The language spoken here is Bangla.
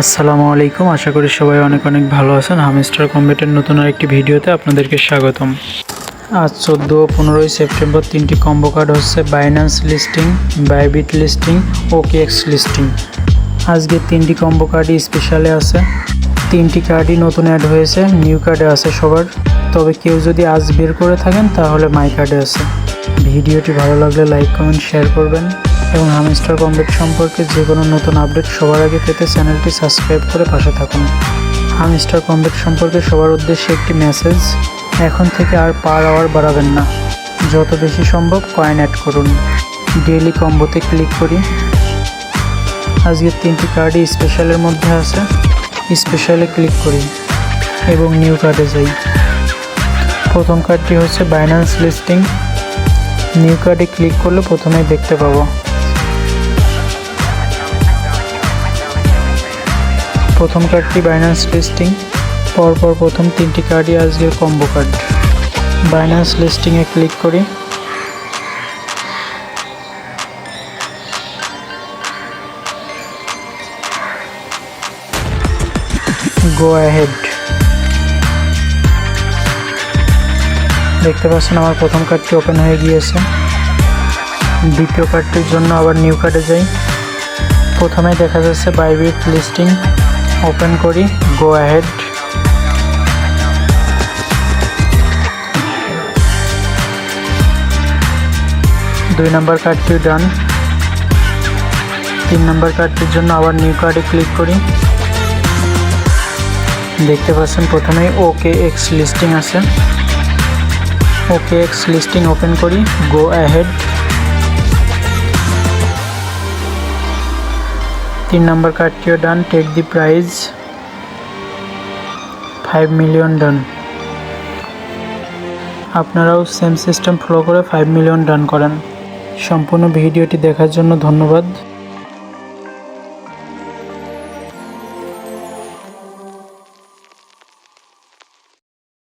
আসসালামু আলাইকুম। আশা করি সবাই অনেক অনেক ভালো আছেন। হামিস্টার কম্বেটের নতুন আরেকটি ভিডিওতে আপনাদেরকে স্বাগতম। আজ চোদ্দ পনেরোই সেপ্টেম্বর তিনটি কম্বো কার্ড হচ্ছে বাইন্যান্স লিস্টিং বাইবিট লিস্টিং ও কেএক্স লিস্টিং আজকে তিনটি কম্বো কার্ডই স্পেশালে আছে। তিনটি কার্ডই নতুন অ্যাড হয়েছে নিউ কার্ডে আছে সবার। তবে কেউ যদি আজ বের করে থাকেন, তাহলে মাই কার্ডে আছে। ভিডিওটি ভালো লাগলে লাইক কমেন্ট শেয়ার করবেন। এবং হামিস্টার কমবেট সম্পর্কে যে কোনো নতুন আপডেট সবার আগে পেতে চ্যানেলটি সাবস্ক্রাইব করে পাশে থাকুন। হামিস্টার কমবেট সম্পর্কে সবার উদ্দেশ্যে একটি মেসেজ, এখন থেকে আর পার আওয়ার বাড়াবেন না। যত বেশি সম্ভব কয়েন অ্যাড করুন। ডেইলি কম্বোতে ক্লিক করি। আজকের তিনটি কার্ডই স্পেশালের মধ্যে আছে। স্পেশালে ক্লিক করি এবং নিউ কার্ডে যাই। প্রথম কার্ডটি হচ্ছে বাইন্যান্স লিস্টিং নিউ কার্ডে ক্লিক করলে প্রথমেই দেখতে পাবো। প্রথম কার্ডটি বাইন্যান্স লিস্টিং পরপর প্রথম তিনটি কার্ডই আজকের কম্বো কার্ড বাইন্যান্স লিস্টিংয়ে ক্লিক করি গো অ্যাহেড দেখতে পাচ্ছেন আমার প্রথম কার্ডটি ওপেন হয়ে গিয়েছে। দ্বিতীয় কার্ডটির জন্য আবার নিউ কার্ডে যাই। প্রথমে দেখা যাচ্ছে বাইবিট লিস্টিং ওপেন করি গো অ্যাহেড দুই নম্বর কার্ডটি ডান তিন নম্বর কার্ডটির জন্য আবার নিউ কার্ডে ক্লিক করি। দেখতে পাচ্ছেন প্রথমেই ওকে এক্স লিস্টিং আছে। ওকে এক্স লিস্টিং ওপেন করি গো অ্যাহেড তিন নম্বর কার্ডটিও done take the prize five million done আপনারাও সেম সিস্টেম ফলো করে ফাইভ মিলিয়ন ডান করেন। সম্পূর্ণ ভিডিওটি দেখার জন্য ধন্যবাদ।